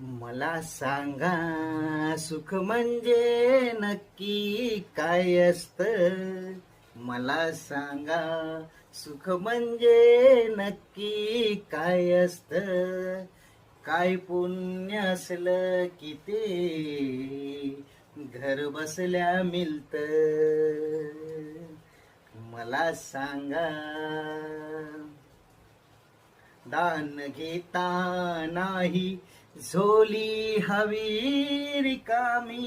मला सांगा सुख म्हणजे नक्की काय असत? मला सांगा सुख म्हणजे नक्की काय असत? काय पुण्य असलं की ते? घर बसल्या मिळत मला सांगा दान घेता नाही झोली हवी रिकामी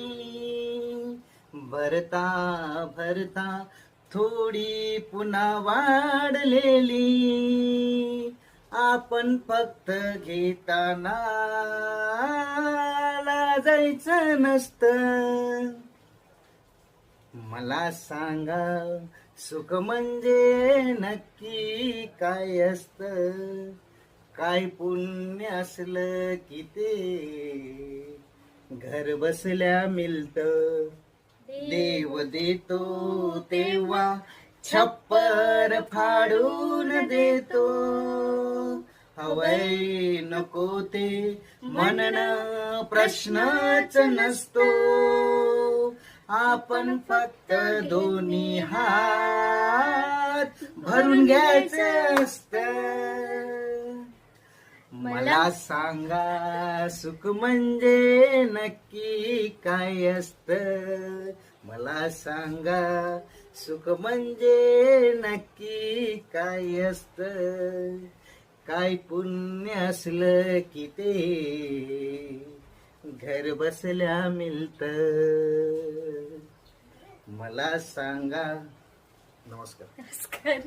भरता भरता थोडी पुन्हा वाढलेली. आपण फक्त घेताना लाजायचं नसतं. मला सांगा सुख म्हणजे नक्की काय असतं? काय पुण्य असलं की ते घर बसल्या मिळत देव देतो तेव्हा छप्पर फाडून देतो. हवय नको ते म्हणण प्रश्नच नसतो. आपण फक्त दोन्ही हात भरून घ्यायचं असतं. मला सांगा सुख म्हणजे नक्की काय असत? मला सांगा सुख म्हणजे नक्की काय असत? काय पुण्य असलं की ते? घर बसल्या मिळत. मला सांगा. नमस्कार. नमस्कार.